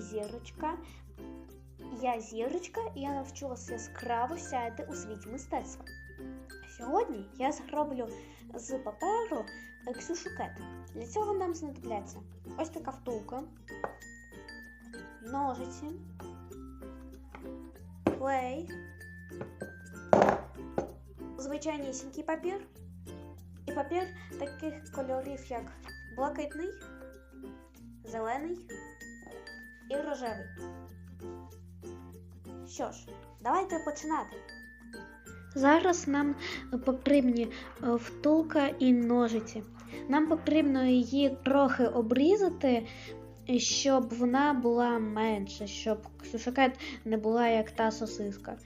зірочка. Я зірочка, і я навчилася яскраво сяяти у світі мистецтва. Сьогодні я зроблю з паперу е, ксюшукет. Для цього нам знадобляться ось така втулка, ножиці, клей, звичайнісінький папір і папір таких кольорів, як блакитний, зелений і рожевий. Що ж, давайте починати. Зараз нам потрібні е, втулка і ножиці. Нам потрібно її трохи обрізати, щоб вона була менша, щоб ксюшакет не була як та сосиска.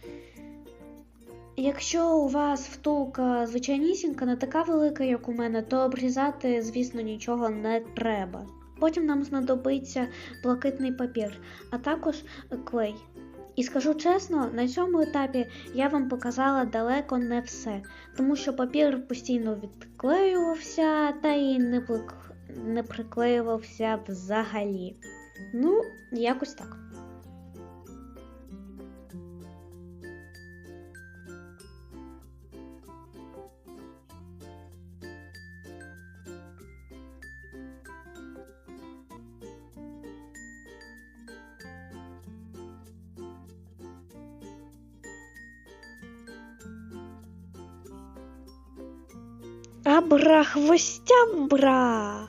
Якщо у вас втулка звичайнісінька, не така велика, як у мене, то обрізати, звісно, нічого не треба. Потім нам знадобиться блакитний папір, а також клей. І скажу чесно, на цьому етапі я вам показала далеко не все, тому що папір постійно відклеювався та й не, не приклеювався взагалі. Ну, якось так. Абрахвостямбра.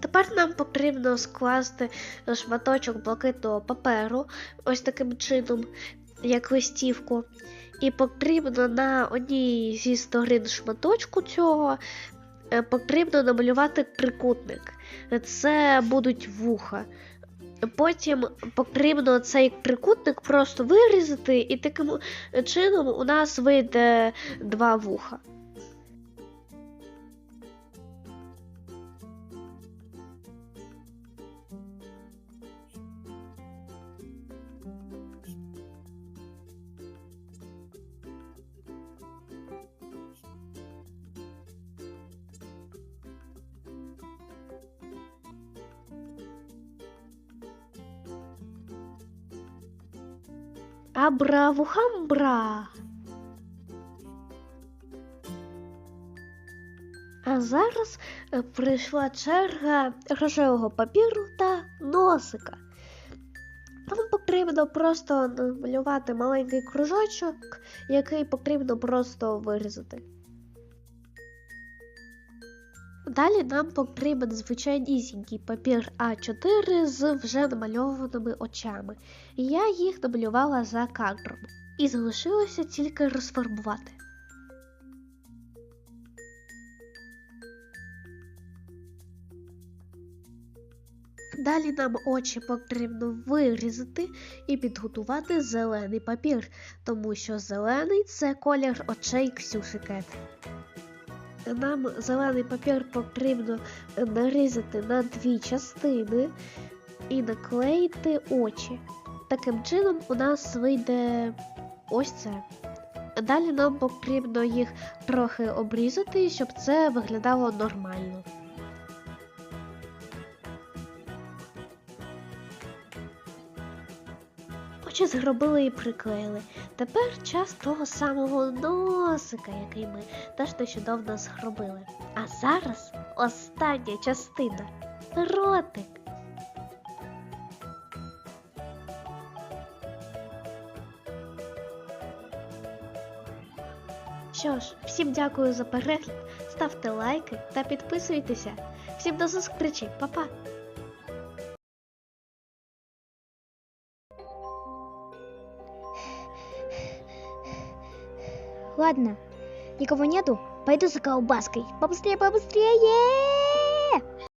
Тепер нам потрібно скласти шматочок блакитного паперу, ось таким чином, як листівку. І потрібно на одній зі сторін шматочку цього е, потрібно намалювати трикутник. Це будуть вуха. Потім потрібно цей трикутник просто вирізати, і таким чином у нас вийде два вуха. Абравухамбра. А зараз е, прийшла черга рожевого папіру та носика. Нам потрібно просто намалювати маленький кружочок, який потрібно просто вирізати. Далі нам потрібен звичайнісінький папір А4 з вже намальованими очами. Я їх намалювала за кадром. І залишилося тільки розфарбувати. Далі нам очі потрібно вирізати і підготувати зелений папір, тому що зелений це колір очей Ксюшикет. Нам зелений папір потрібно нарізати на дві частини і наклеїти очі. Таким чином у нас вийде ось це. Далі нам потрібно їх трохи обрізати, щоб це виглядало нормально. Очі зробили і приклеїли. Тепер час того самого носика, який ми теж нещодавно зробили. А зараз остання частина ротик. Що ж, всім дякую за перегляд, ставте лайки та підписуйтеся. Всім до зустрічі, па-па! Ладно, никого нету, пойду за колбаской. Побыстрее, побыстрее!